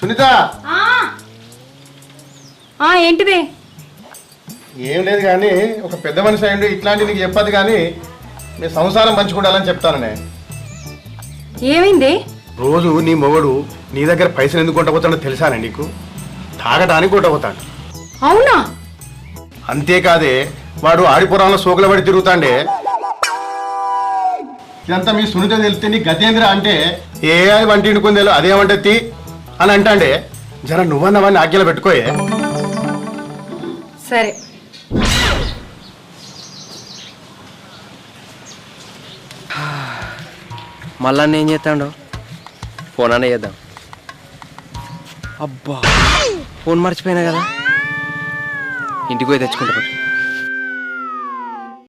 సునీత? ఆ. ఏంటిది? ఏం లేదు కానీ ఒక పెద్ద మనిషి అయ్యండి ఇట్లాంటి నీకు చెప్పదు కానీ మీ సంసారం పంచుకుండాలని చెప్తాను నేను. ఏమైంది? రోజు నీ మొగడు నీ దగ్గర పైసలు ఎందుకు కొట్టబోతాడో తెలుసానే నీకు? తాగడానికి కొట్టబోతాడు. అవునా? అంతేకాదే వాడు ఆడిపురంలో సోకుల పడి తిరుగుతాండే. ఇదంతా మీ సునీత తెలిస్తే నీ గతేంద్ర అంటే ఏ అది వంటి ఇండుకుందేలో అదేమంటే తీ అని అంటాండే. జర నువ్వన్నవన్నీ ఆజ్ఞలు పెట్టుకోయే. సరే. మళ్ళా ఏం చేస్తాడు? ఫోన్ అనే చేద్దాం. అబ్బా ఫోన్ మర్చిపోయినా కదా? ఇంటికి పోయి తెచ్చుకుంటా.